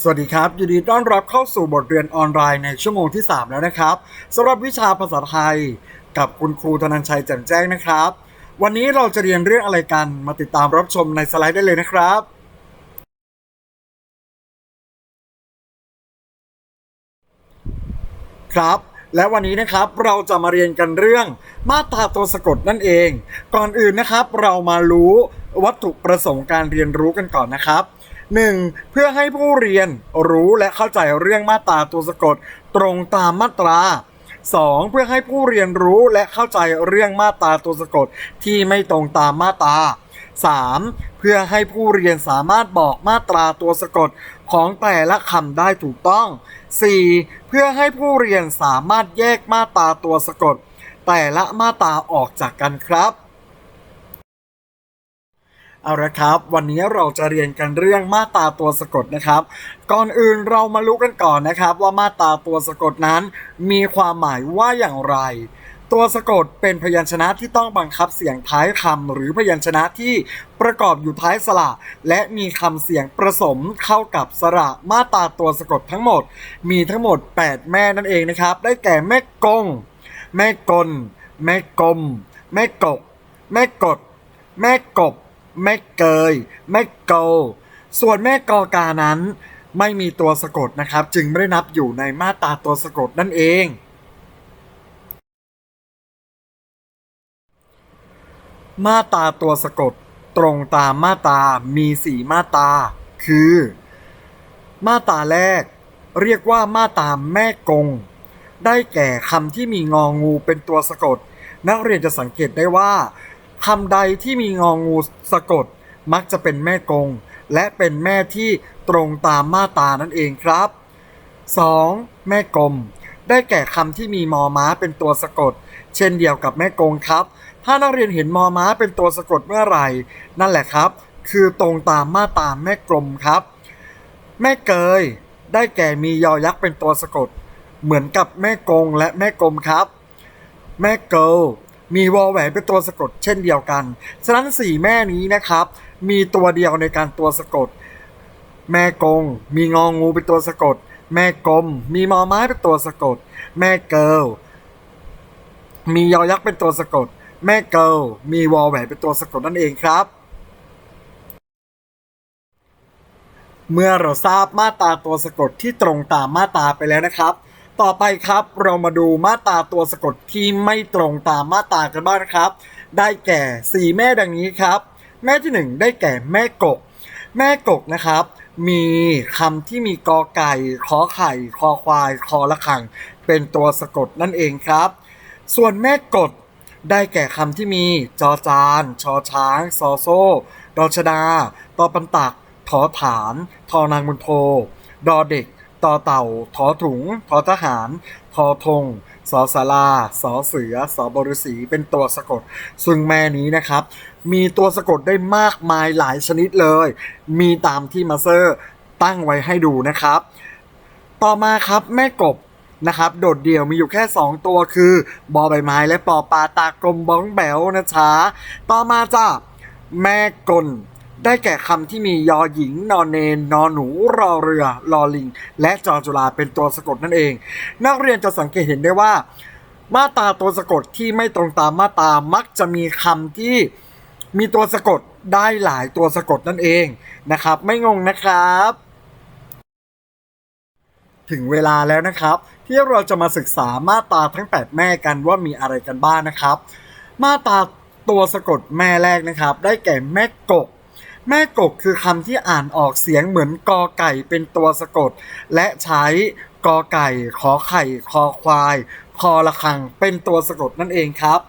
สวัสดีครับยินดีต้อนรับเข้าสู่บทเรียนออนไลน์ในชั่วโมงที่ 3 แล้วนะครับสำหรับวิชาภาษาไทย กับคุณครูธนันชัยแจ่มแจ้งนะครับ วันนี้เราจะเรียนเรื่องอะไรกันมาติดตามรับชมในสไลด์ได้เลยนะครับ ครับ และวันนี้นะครับเราจะมาเรียนกันเรื่องมาตราตัวสะกดนั่นเอง ก่อนอื่นนะครับ เรามารู้วัตถุประสงค์การเรียนรู้กันก่อนนะครับ 1. เพื่อให้ผู้เรียนรู้และเข้าใจเรื่องมาตราตัวสะกดตรงตามมาตรา 2. เพื่อให้ผู้เรียนรู้และเข้าใจเรื่องมาตราตัวสะกดที่ไม่ตรงตามมาตรา 3. เพื่อให้ผู้เรียนสามารถบอกมาตราตัวสะกดของแต่ละคำได้ถูกต้อง 4. เพื่อให้ผู้เรียนสามารถแยกมาตราตัวสะกด แต่ละมาตราออกจากกันครับ เอาละครับ วันนี้เราจะเรียนกันเรื่องมาตราตัวสะกดนะครับ ก่อนอื่นเรามารู้กันก่อนนะครับ ว่ามาตราตัวสะกดนั้น มีความหมายว่าอย่างไร ตัวสะกดเป็นพยัญชนะที่ต้องบังคับเสียงท้ายคำหรือพยัญชนะที่ประกอบอยู่ท้ายสระ และมีคำเสียงผสมเข้ากับสระมาตราตัวสะกดทั้งหมด มีทั้งหมด 8 แม่นั่นเองนะครับ ได้แก่แม่กง แม่กล แม่กลม แม่กก แม่กด แม่กบ แม่เกย แม่โก ส่วนแม่กอกานั้น ไม่มีตัวสะกดนะครับ จึงไม่ได้นับอยู่ในมาตราตัวสะกดนั่นเอง มาตราตัวสะกดตรงตามมาตรามีสี่มาตราคือ มาตราแรก เรียกว่ามาตราแม่กง ได้แก่คำที่มีงองูเป็นตัวสะกด นักเรียนจะสังเกตได้ว่า คำใดที่มีงองูสะกด มักจะเป็นแม่กง และเป็นแม่ที่ตรงตามมาตานั่นเองครับ 2. แม่กลม ได้แก่คำที่มีมอม้าเป็นตัวสะกด เช่นเดียวกับแม่กงครับ ถ้านักเรียนเห็นมอม้าเป็นตัวสะกดเมื่อไหร่ นั่นแหละครับ คือตรงตามมาตาแม่กลมครับ แม่เกย ได้แก่มียอยักษ์เป็นตัวสะกด เหมือนกับแม่กงและแม่กลมครับ แม่เกิล มีวอลแหวนเป็นตัวสะกดเช่นเดียวกัน ฉะนั้นสี่แม่นี้นะครับ มีตัวเดียวในการตัวสะกด แม่กง มีงองงูเป็นตัวสะกด แม่กลม มีมอไม้เป็นตัวสะกด แม่เกิลมียอยักษ์เป็นตัวสะกด แม่เกิลมีวอลแหวนเป็นตัวสะกดนั่นเองครับ เมื่อเราทราบมาตราตัวสะกดที่ตรงตามมาตราไปแล้วนะครับ ต่อไปครับเรามาดูมาตราตัวสะกดที่ไม่ตรงตามมาตรากันบ้างนะครับ ได้แก่4แม่ดังนี้ครับ แม่ที่ 1 ได้แก่แม่กก แม่กกนะครับ มีคำที่มีกอไก่ขอไข่ คอควายคอละคัง เป็นตัวสะกดนั่นเองครับ ส่วนแม่กดได้แก่คำที่มีจอจาน ชอช้าง ซอโซ่ดอชดาตอปันตัก ถอฐาน ทอนางมุนโท ดอเด็ก ต่อเต่าถอถุงทอทหารทอธงสอสาราสอเสือสอบรุษีเป็นตัวสะกด ซึ่งแม่นี้นะครับ มีตัวสะกดได้มากมายหลายชนิดเลย มีตามที่มาเซอร์ตั้งไว้ให้ดูนะครับ ต่อมาครับแม่กบนะครับ โดดเดี่ยวมีอยู่แค่ 2 ตัวคือบอใบไม้และปอปลาตากลมบ้องแบวนะช้าต่อมาจ้าแม่กล ได้แก่คำที่มียอหญิง นอนเนน นอหนู รอเรือลอลิง และจอจุฬาเป็นตัวสะกดนั่นเอง นักเรียนจะสังเกตเห็นได้ว่า มาตราตัวสะกดที่ไม่ตรงตามมาตรามักจะมีคำที่มีตัวสะกดได้หลายตัวสะกดนั่นเองนะครับ ไม่งงนะครับ ถึงเวลาแล้วนะครับ ที่เราจะมาศึกษามาตราทั้ง 8 แม่กันว่ามีอะไรกันบ้างนะครับ มาตราตัวสะกดแม่แรกนะครับ ได้แก่แม่กก แม่กกคือคำที่อ่านออกเสียงเหมือนกอไก่เป็นตัวสะกด และใช้กอไก่ ขอไข่ คอควาย คอระฆัง เป็นตัวสะกดนั่นเองครับ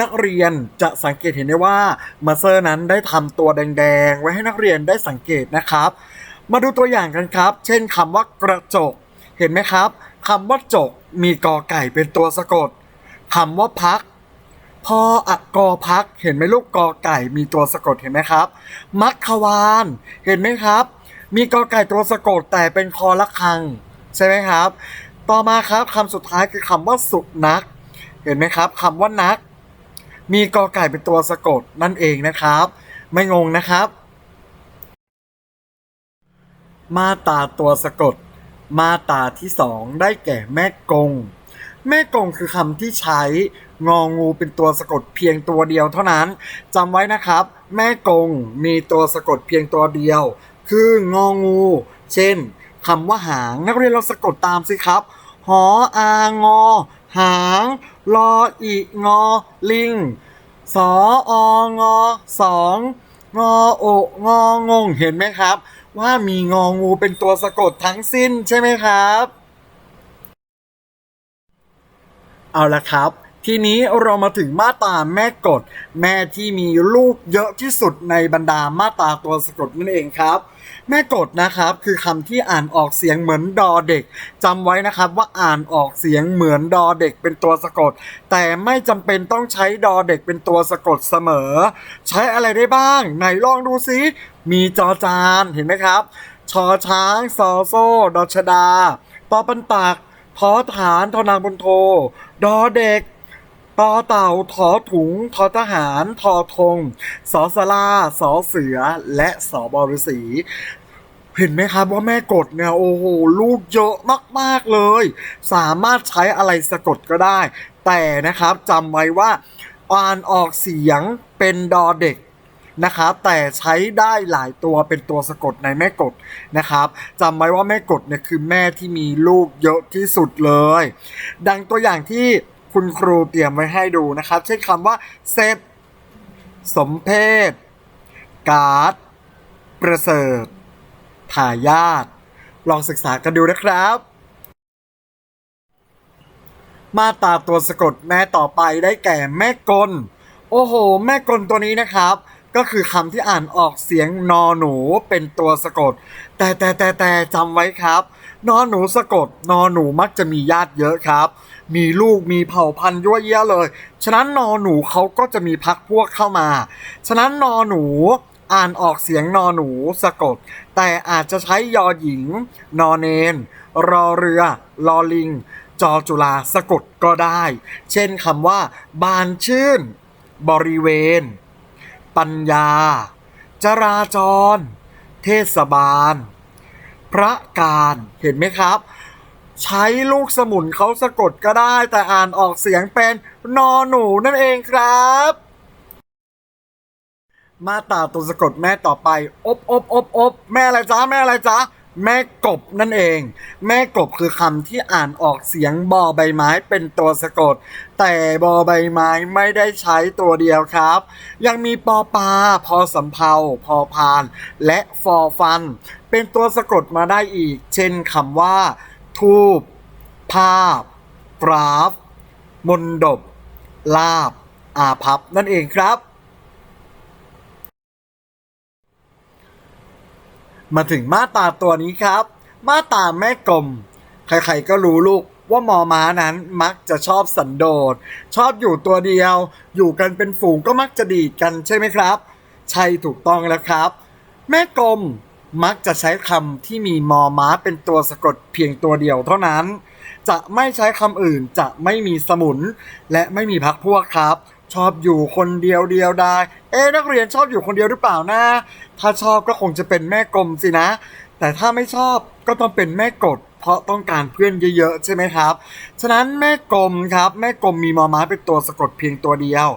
นักเรียนจะสังเกตเห็นได้ว่ามาเซอร์นั้นได้ทำตัวแดงๆ ไว้ให้นักเรียนได้สังเกตนะครับ มาดูตัวอย่างกันครับ เช่นคำว่ากระจก เห็นไหมครับคำว่าจกมีกอไก่เป็นตัวสะกดคำว่าพัก พออะกกอพักเห็นไหมลูกกอไก่มีตัวสะกดเห็นไหมครับ มัคควานเห็นไหมครับ มีกอไก่ตัวสะกดแต่เป็นคอละคัง ใช่ไหมครับ ต่อมาครับคำสุดท้ายคือคำว่าสุนัขเห็นไหมครับคำว่านัก มีกอไก่เป็นตัวสะกดนั่นเองนะครับ ไม่งงนะครับ มาตาตัวสะกด มาตาที่สองได้แก่แม่กง แม่กงคือคำที่ใช้ งองูเป็นตัวสะกดเพียงตัวเดียวเท่านั้นจำไว้นะครับ แม่กงมีตัวสะกดเพียงตัวเดียว คืององู เช่นคำว่าหางนักเรียนเราสะกดตามสิครับ หออางอ หางลออีงอ ลิงสอองอสองงอโององงเห็นไหมครับ ว่ามีงองูเป็นตัวสะกดทั้งสิ้นใช่ไหมครับ เอาละครับ ทีนี้เรามาถึงมาตาแม่กฎแม่ที่มีลูกเยอะที่สุดในบรรดามาตาตัวสะกดนั่นเองครับ แม่กฎนะครับคือคำที่อ่านออกเสียงเหมือนดอเด็กจำไว้นะครับว่าอ่านออกเสียงเหมือนดอเด็กเป็นตัวสะกด แต่ไม่จำเป็นต้องใช้ดอเด็กเป็นตัวสะกดเสมอ ใช้อะไรได้บ้าง ไหนลองดูซิมีจอจานเห็นไหมครับชอช้างซอโซ่ดอชดาปอปันตักทอฐานทอนางบนโท ดอเด็ก ต่อเต่าทอถุงทอทหารทอธงสอสลาสอเสือ และสอบฤษีเห็นไหมครับว่าแม่กดเนี่ย โอ้โห ลูกเยอะมาก ๆ เลย สามารถใช้อะไรสะกดก็ได้ แต่นะครับจำไว้ว่า อ่านออกเสียงเป็นดอเด็กนะครับแต่ใช้ได้หลายตัวเป็นตัวสะกดในแม่กดนะครับจำไว้ว่าแม่กดเนี่ยคือแม่ที่มีลูกเยอะที่สุดเลย ดังตัวอย่างที่ คุณครูเตรียมไว้ให้ดูนะครับ เช่นคำว่าเซตสมเพศการ์ดประเสริฐทายาทลองศึกษากันดูนะครับ มาตาตัวสะกดแม่ต่อไปได้แก่แม่กล โอ้โห แม่กลตัวนี้นะครับ ก็คือคำที่อ่านออกเสียงนอหนูเป็นตัวสะกด แต่แต่แต่แต่จำไว้ครับ นอหนูสะกดนอหนูมักจะมีญาติเยอะครับ มีลูกมีเผ่าพันธุ์ยั่วเยี่ยเลย ฉะนั้นนอหนูเขาก็จะมีพักพวกเข้ามา ฉะนั้นนอหนูอ่านออกเสียงนอหนูสะกด แต่อาจจะใช้ยอหญิง นอเนน รอเรือ ลอลิง จอจุฬาสะกดก็ได้ เช่นคำว่า บานชื่น บริเวณ ปัญญา จราจร เทศบาล พระการ เห็นไหมครับ ใช้ลูกสมุนเขาสะกดก็ได้ แต่อ่านออกเสียงเป็นนอหนูนั่นเองครับ มาตาตัวสะกดแม่ต่อไป อบอบอบอบแม่อะไรจ๊ะแม่อะไรจ๊ะแม่กบนั่นเอง แม่กบคือคำที่อ่านออกเสียงบอใบไม้เป็นตัวสะกด แต่บอใบไม้ไม่ได้ใช้ตัวเดียวครับ ยังมีปอปลาพอสำเพาพอพาน และฟอฟัน เป็นตัวสะกดมาได้อีก เช่นคำว่า ทูบภาพ กราฟ มนดบ ลาบ อาพับนั่นเองครับ มาถึงมาตาตัวนี้ครับ มาตาแม่กลม ใครๆก็รู้ลูกว่ามอม้านั้นมักจะชอบสันโดษ ชอบอยู่ตัวเดียว อยู่กันเป็นฝูงก็มักจะดีดกันใช่ไหมครับ ใช่ถูกต้องแล้วครับ แม่กลม มักจะใช้คำที่มีมอม้าเป็นตัวสะกดเพียงตัวเดียวเท่านั้น จะไม่ใช้คำอื่นจะไม่มีสมุน และไม่มีพักพวกครับ ชอบอยู่คนเดียวเดียวได้เอ๊นักเรียนชอบอยู่คนเดียวหรือเปล่านะถ้าชอบก็คงจะเป็นแม่กลมสินะ แต่ถ้าไม่ชอบก็ต้องเป็นแม่กดเพราะต้องการเพื่อนเยอะๆ ใช่ไหมครับ ฉะนั้นแม่กลมครับ แม่กลมมีมอม้าเป็นตัวสะกดเพียงตัวเดียว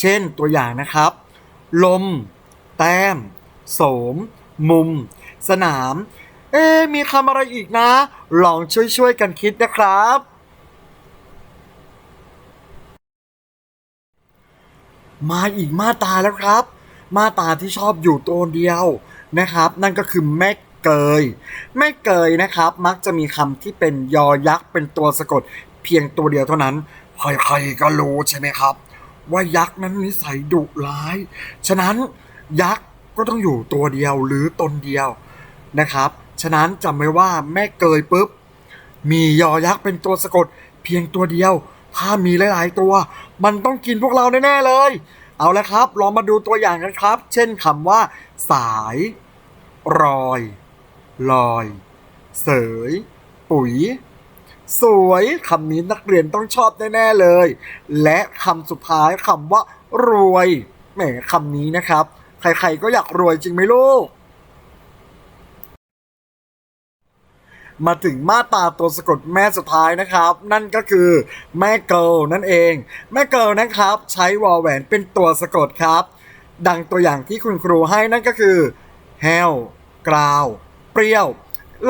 เช่นตัวอย่างนะครับ ลม แต้ม โสม มุม สนาม เอ๊มีคำอะไรอีกนะ ลองช่วยๆกันคิดนะครับ มาอีกมาตาแล้วครับ มาตาที่ชอบอยู่ตัวเดียวนะครับ นั่นก็คือแม่เกยแม่เกยนะครับ มักจะมีคำที่เป็นยอยักษ์เป็นตัวสะกดเพียงตัวเดียวเท่านั้นใครๆก็รู้ใช่ไหมครับ ว่ายักษ์นั้นนิสัยดุร้าย ฉะนั้นยักษ์ก็ต้องอยู่ตัวเดียวหรือตนเดียว นะครับ ฉะนั้นจำไว้ว่าแม่เกยปุ๊บ มียอยักษ์เป็นตัวสะกดเพียงตัวเดียว ถ้ามีหลาย ๆ ตัว มันต้องกินพวกเราแน่ ๆ เลย เอาละครับ ลองมาดูตัวอย่างกันครับ เช่นคำว่า สาย รอย ลอย เสย ปุ๋ย สวยคำนี้นักเรียนต้องชอบแน่ ๆ เลย และคำสุดท้ายคำว่า รวยแหมคำนี้นะครับ ใคร ๆ ก็อยากรวยจริงไหมลูก มาถึงมาตาตัวสะกดแม่สุดท้ายนะครับ นั่นก็คือแม่เกิลนั่นเอง แม่เกิลนะครับ ใช้วอลแหวนเป็นตัวสะกดครับ ดังตัวอย่างที่คุณครูให้นั่นก็คือแฮวกราว เปรี้ยว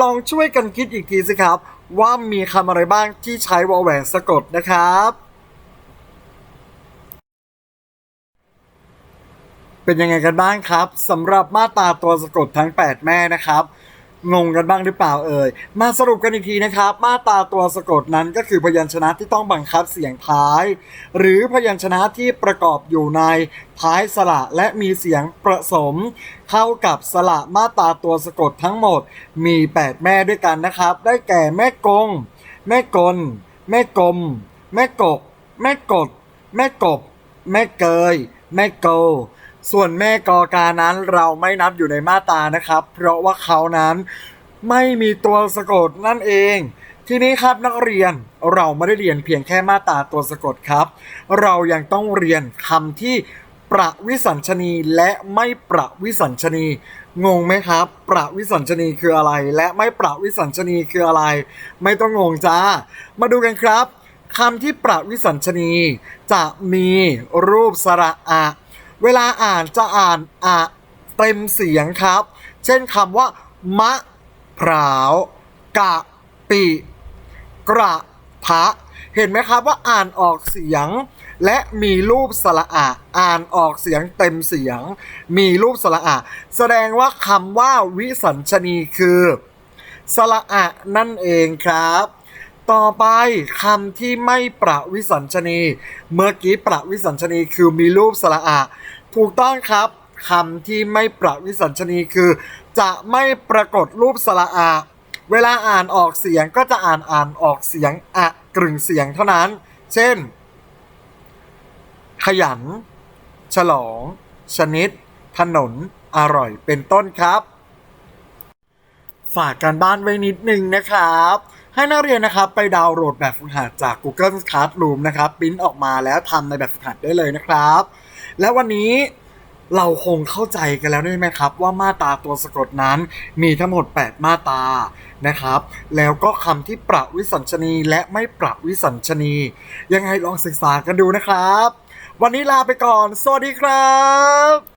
ลองช่วยกันคิดอีกทีสิครับ ว่ามีคำอะไรบ้างที่ใช้วอลแหวนสะกดนะครับ เป็นยังไงกันบ้างครับสำหรับมาตาตัวสะกดทั้ง 8 แม่นะครับ งงกันบ้างหรือเปล่าเอ่ย มาสรุปกันอีกทีนะครับ มาตราตัวสะกดนั้นก็คือพยัญชนะที่ต้องบังคับเสียงท้าย หรือพยัญชนะที่ประกอบอยู่ในท้ายสระและมีเสียงผสม เข้ากับสระมาตราตัวสะกดทั้งหมด มี 8 แม่ด้วยกันนะครับ ได้แก่แม่กง แม่กล แม่กลม แม่กก แม่กด แม่กบ แม่เกย แม่โก ส่วนแม่กอกานั้นเราไม่นับอยู่ในมาตานะครับ เพราะว่าเขานั้นไม่มีตัวสะกดนั่นเอง ทีนี้ครับนักเรียนเราไม่ได้เรียนเพียงแค่มาตาตัวสะกดครับ เรายังต้องเรียนคำที่ประวิสัญชนีและไม่ประวิสัญชนี งงไหมครับ ประวิสัญชนีคืออะไร และไม่ประวิสัญชนีคืออะไร ไม่ต้องงงจ้า มาดูกันครับคำที่ประวิสัญชนี จะมีรูปสระอะ เวลาอ่านจะอ่านอะเต็มเสียงครับ เช่นคำว่ามะพร้าวกะปิกระทะเห็นไหมครับว่าอ่านออกเสียง และมีรูปสระอะอ่านออกเสียงเต็มเสียง มีรูปสระอะแสดงว่าคำว่าวิสัญชนีคือสระอะนั่นเองครับ ต่อไปคำที่ไม่ประวิสัญชนี เมื่อกี้ประวิสัญชนีคือมีรูปสระอะ ถูกต้องครับคำที่ไม่ประวิสัญชนีคือ จะไม่ปรากฏรูปสระอะเวลาอ่านออกเสียงก็จะอ่านอ่านออกเสียงอะกรึ่งเสียงเท่านั้น เช่น ขยัน ฉลอง ชนิด ถนน อร่อยเป็นต้นครับ ฝากการบ้านไว้นิดนึงนะครับ ให้นักเรียนนะครับไปดาวน์โหลดแบบฝึกหัดจาก Google Classroom นะครับปริ้นออกมาแล้วทำในแบบฝึกหัดได้เลยนะครับ และวันนี้เราคงเข้าใจกันแล้วใช่ไหมครับ ว่ามาตราตัวสะกดนั้นมีทั้งหมด 8 มาตรานะครับ แล้วก็คำที่ประวิสัญชนีและไม่ประวิสัญชนี ยังไงลองศึกษากันดูนะครับ วันนี้ลาไปก่อน สวัสดีครับ